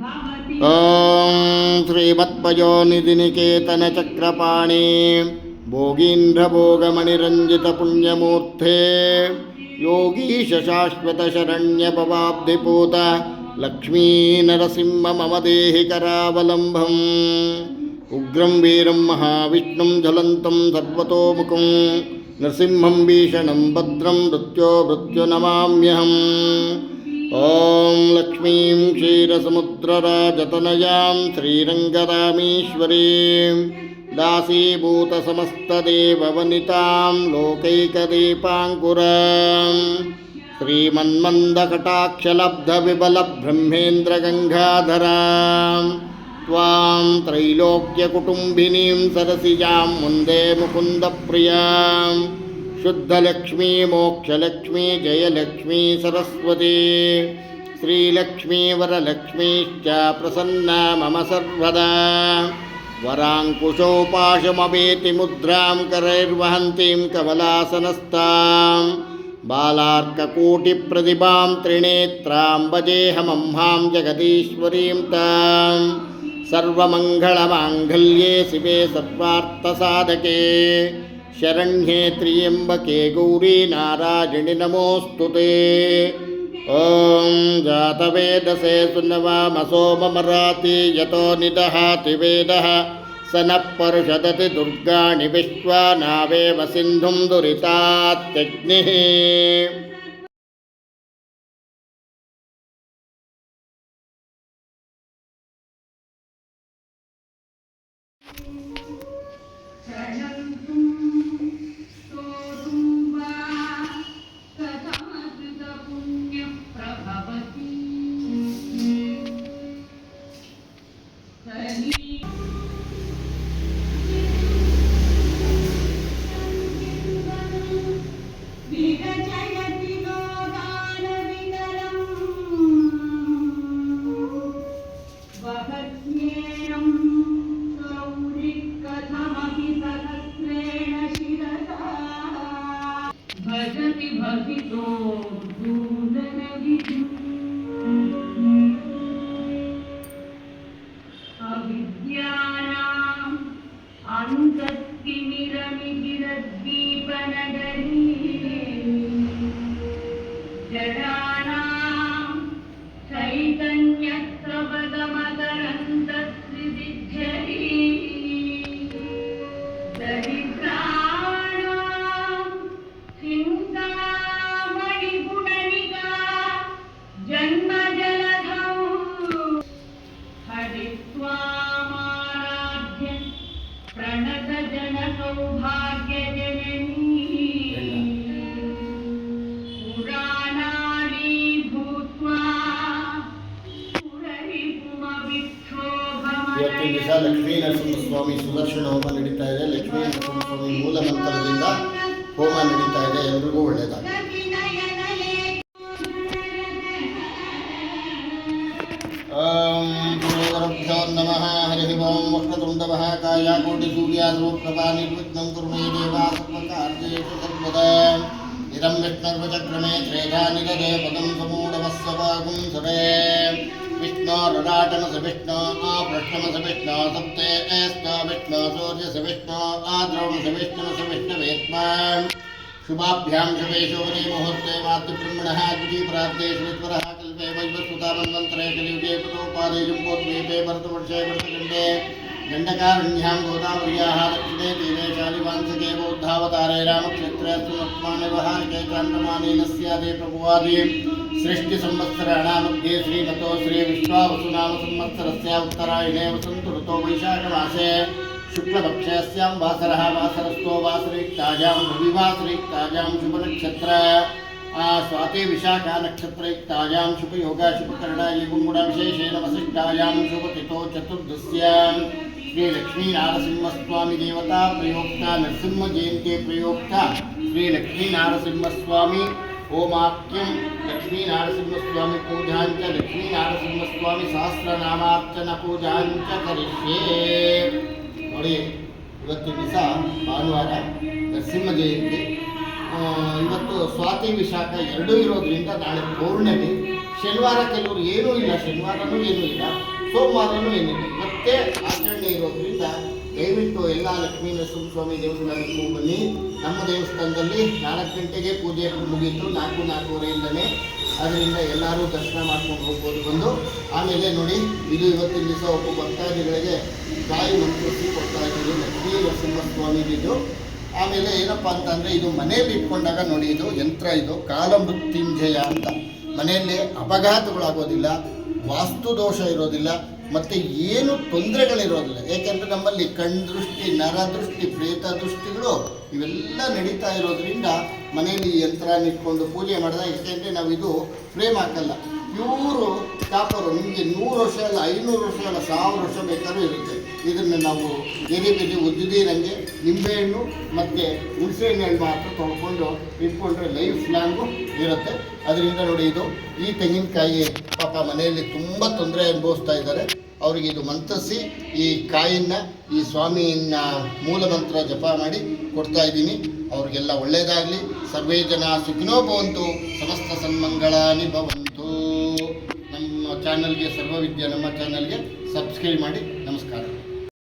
ॐ श्रीमत्पयोनिधिनिकेतनचक्रपाणि भोगीन्द्रभोगमणिरञ्जितपुण्यमूर्ते लक्ष्मी लक्ष्मीनरसिंह मम देहि करावलम्बम् उग्रं वीरं महाविष्णुं ज्वलन्तं सर्वतोमुखं नृसिंहं भीषणं भद्रं मृत्यो मृत्युनमाम्यहम् ॐ लक्ष्मीं क्षीरसमुद्रराजतनयां श्रीरङ्गरामेश्वरीं दासीभूतसमस्तदेववनितां लोकैकदीपाङ्कुराम् श्रीमन्मन्दकटाक्षलब्धविबलब्रह्मेन्द्रगङ्गाधरां त्वां त्रैलोक्यकुटुम्बिनीं सरसिजां मुन्दे मुकुन्दप्रियाम् शुद्धलक्ष्मी मोक्षलक्ष्मी जयलक्ष्मी सरस्वती श्रीलक्ष्मी वरलक्ष्मीश्च प्रसन्ना मम सर्वदा वराङ्कुशोपाशमवेति मुद्रां करैर्वहन्तीं कमलासनस्तां बालार्ककोटिप्रतिभां त्रिनेत्रां भजेऽहमं हां जगदीश्वरीं तां सर्वमङ्गलमाङ्गल्ये शिवे सर्वार्थसाधके शरण्ये अम्बके गौरी नारायणि नमोऽस्तु ते ॐ जातवेदसे सुनवामसोममराति यतो निदहाति वेदः स न पर्षदति दुर्गाणि विश्वा नावेव सिन्धुं दुरितात्यग्निः विभसितो भूदनविधु ಲಕ್ಷ್ಮೀ ನರಸಿಂಹಸ್ವಾಮಿ ಸುದರ್ಶನ ಹೋಮ ನಡೀತಾ ಇದೆ ಲಕ್ಷ್ಮೀ ನರಸಿಂಹಸ್ವಾಮಿ ಮೂಲ ಮಂತ್ರದಿಂದ ಹೋಮ ನಡೀತಾ ಇದೆ ಎಲ್ರಿಗೂ ಒಳ್ಳೆಯದಾಗಿದೆ वक्रतुं काया कोटि सूर्या वक्रतुण्डवः कायाकोटिसूर्यासोप्रभा निर्विघ्नं कुर्मे देवात्मकार्येषु सर्वदा इदं विष्णुर्वचक्रमे त्रेधा निरदे पदं समूढमस्य वागुं सवे विष्णो रराटम स विष्णो आप्रष्टम स विष्णो सप्ते एस्त विष्णो सूर्य स विष्णो आद्रवं स विष्णु स वेत्मा शुभाभ्यां शुभेशोभने मुहूर्ते मातृब्रह्मणः द्वितीयप्राप्ते श्रीश्वरः कल्पे वैवस्वता मन्वन्तरे कलियुगे पुरोपादे जम्बोद्वीपे भरतवर्षे भरतखण्डे दण्डकारण्यां गोदावर्याः दक्षिणे तीरे शालिवांसके बौद्धावतारे रामक्षेत्रेऽस्मिन्नत्मानिवहानिके चान्दमानेन स्यादे प्रभुवादि सृष्टिसंवत्सराणामध्ये श्रीमतो श्रीविश्वावसुनाम संवत्सरस्य उत्तरायणे वसन्तु ऋतो वैशाखमासे शुक्लपक्षस्यां वासरः वासरस्थो वासरयुक्तायां रविवासरयुक्तायां शुभनक्षत्र स्वाति विशाखा नक्षत्रयुक्तायां शुभयोगा शुभकर्णायुगुङ्गुणविशेषेण वसिष्ठायां शुभतिथो चतुर्दश्याम् ஸ்ரீ லக்ஷ்மி நார்சிம்ம சுவாமி దేవతా ප්‍රියෝක්ත නර්සිම්ම ජීවිතේ ප්‍රියෝක්ත శ్రీ ලක්මිනාර්சிம்ம சுவாමි ඕමාක් ယ ම් ලක්මිනාර්சிம்ம சுவாමී పూජාන්ත ලක්මිනාර්சிம்ம சுவாමී සාස්ත්‍රා නාමાર્చన పూජාන්ත කරිෂ්‍යේ પડી ಇವತ್ತು ದಿನ ಬಾರ್ಗವಾರ ನರ್ಸಿಮ್ಮ ಜೇಂಗೆ ಇವತ್ತು ಸ್ವಾತಿ ವಿಶಾкха ಎರಡು ಇರೋದ್ರಿಂದ ತಾಳೆ ಪೂರ್ಣಿಮೆ ಶನಿವಾರ ಕೆಲವರು ಏನು ಇಲ್ಲ ಶನಿವಾರನು ಏನು ಇಲ್ಲ ಸೋಮವಾರನೂ ಏನಿದೆ ಮತ್ತೆ ಆಚರಣೆ ಇರೋದ್ರಿಂದ ದಯವಿಟ್ಟು ಎಲ್ಲ ಲಕ್ಷ್ಮೀ ಸ್ವಾಮಿ ದೇವಸ್ಥಾನಕ್ಕೂ ಬನ್ನಿ ನಮ್ಮ ದೇವಸ್ಥಾನದಲ್ಲಿ ನಾಲ್ಕು ಗಂಟೆಗೆ ಪೂಜೆ ಮುಗೀತು ನಾಲ್ಕು ನಾಲ್ಕೂವರೆಯಿಂದಲೇ ಅದರಿಂದ ಎಲ್ಲರೂ ದರ್ಶನ ಮಾಡ್ಕೊಂಡು ಹೋಗ್ಬೋದು ಬಂದು ಆಮೇಲೆ ನೋಡಿ ಇದು ಇವತ್ತಿನ ದಿವಸ ಒಬ್ಬ ಭಕ್ತಾದಿಗಳಿಗೆ ತಾಯಿ ಮಂತ್ರಿಸಿ ಕೊಡ್ತಾ ಇದ್ದೀವಿ ಲಕ್ಷ್ಮೀ ಇದು ಆಮೇಲೆ ಏನಪ್ಪ ಅಂತಂದರೆ ಇದು ಮನೆಯಲ್ಲಿ ಇಟ್ಕೊಂಡಾಗ ನೋಡಿ ಇದು ಯಂತ್ರ ಇದು ಕಾಲ ಮೃತ್ಯುಂಜಯ ಅಂತ ಮನೆಯಲ್ಲಿ ಅಪಘಾತಗಳಾಗೋದಿಲ್ಲ ವಾಸ್ತು ದೋಷ ಇರೋದಿಲ್ಲ ಮತ್ತು ಏನು ತೊಂದರೆಗಳಿರೋದಿಲ್ಲ ಏಕೆಂದರೆ ನಮ್ಮಲ್ಲಿ ಕಣ್ದೃಷ್ಟಿ ದೃಷ್ಟಿ ಪ್ರೇತ ದೃಷ್ಟಿಗಳು ಇವೆಲ್ಲ ನಡೀತಾ ಇರೋದ್ರಿಂದ ಮನೆಯಲ್ಲಿ ಯಂತ್ರ ಇಟ್ಕೊಂಡು ಪೂಜೆ ಮಾಡಿದಾಗ ಏಕೆಂದರೆ ನಾವು ಇದು ಫ್ರೇಮ್ ಹಾಕಲ್ಲ ಇವರು ಕಾಪರು ನಿಮಗೆ ನೂರು ವರ್ಷ ಅಲ್ಲ ಐನೂರು ವರ್ಷ ಅಲ್ಲ ಸಾವಿರ ವರ್ಷ ಬೇಕಾದ್ರೂ ಇರುತ್ತೆ ಇದನ್ನು ನಾವು ಬೇರೆ ಬೇರೆ ಒದ್ದಿದ್ದೀರಂಗೆ ನಿಂಬೆಹಣ್ಣು ಮತ್ತು ಹಣ್ಣು ಮಾತ್ರ ತೊಳ್ಕೊಂಡು ಇಟ್ಕೊಂಡ್ರೆ ಲೈಫ್ ಲಾಂಗು ಇರುತ್ತೆ ಅದರಿಂದ ನೋಡಿ ಇದು ಈ ತೆಂಗಿನಕಾಯಿ ಪಾಪ ಮನೆಯಲ್ಲಿ ತುಂಬ ತೊಂದರೆ ಅನುಭವಿಸ್ತಾ ಇದ್ದಾರೆ ಅವ್ರಿಗೆ ಇದು ಮಂತ್ರಿಸಿ ಈ ಕಾಯಿನ ಈ ಸ್ವಾಮಿಯನ್ನ ಮೂಲ ಮಂತ್ರ ಜಪ ಮಾಡಿ ಕೊಡ್ತಾ ಇದ್ದೀನಿ ಅವ್ರಿಗೆಲ್ಲ ಒಳ್ಳೆಯದಾಗಲಿ ಸರ್ವೇ ಜನ ಸುಖಿನೋ ಭವಂತು ಸಮಸ್ತ ಸನ್ಮಂಗಳಾನಿ ಭವಂತು ನಮ್ಮ ಚಾನಲ್ಗೆ ಸರ್ವವಿದ್ಯಾ ನಮ್ಮ ಚಾನಲ್ಗೆ ಸಬ್ಸ್ಕ್ರೈಬ್ ಮಾಡಿ ನಮಸ್ಕಾರ